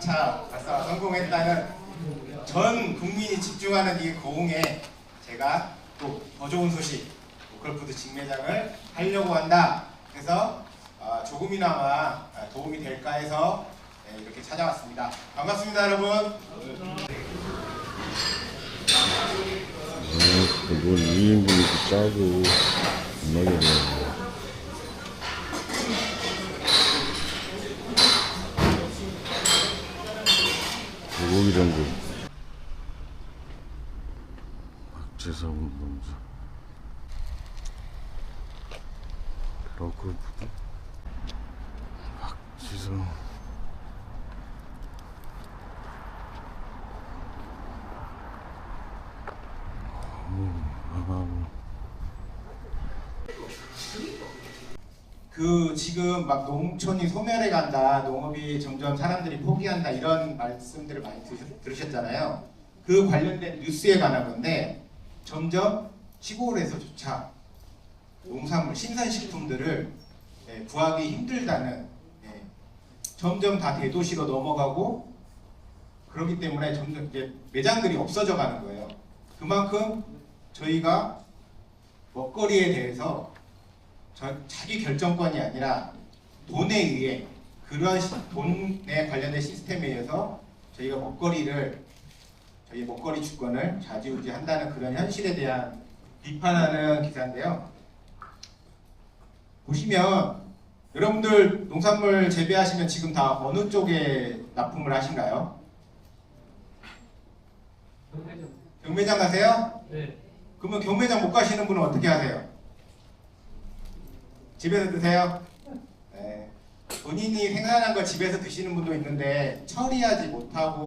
차 발사 성공했다는 전 국민이 집중하는 이 고흥에 제가 또 더 좋은 소식 로컬푸드 직매장을 하려고 한다. 그래서 아, 조금이나마 아, 도움이 될까 해서 네, 이렇게 찾아왔습니다. 반갑습니다, 여러분. 뭘 2인분이 이렇게 짜고 겁나게 소고기랑 그 박재성 농사. 러클푸드 박지성. 아, 그 지금 막 농촌이 소멸해 간다, 농업이 점점 사람들이 포기한다 이런 말씀들을 많이 들으셨- 들으셨잖아요. 그 관련된 뉴스에 관한 건데 점점 시골에서조차 농산물, 신선식품들을 예, 구하기 힘들다는 예, 점점 다 대도시로 넘어가고 그렇기 때문에 점점 이제 매장들이 없어져 가는 거예요. 그만큼 저희가 먹거리에 대해서 저, 자기 결정권이 아니라 돈에 의해 그런 시- 돈에 관련된 시스템에 의해서 저희가 먹거리를 저희 먹거리 주권을 좌지우지한다는 그런 현실에 대한 비판하는 기사인데요. 보시면 여러분들 농산물 재배하시면 지금 다 어느 쪽에 납품을 하신가요? 경매장 가세요? 네. 그러면 경매장 못 가시는 분은 어떻게 하세요? 집에서 드세요? 네. 본인이 생산한 걸 집에서 드시는 분도 있는데 처리하지 못하고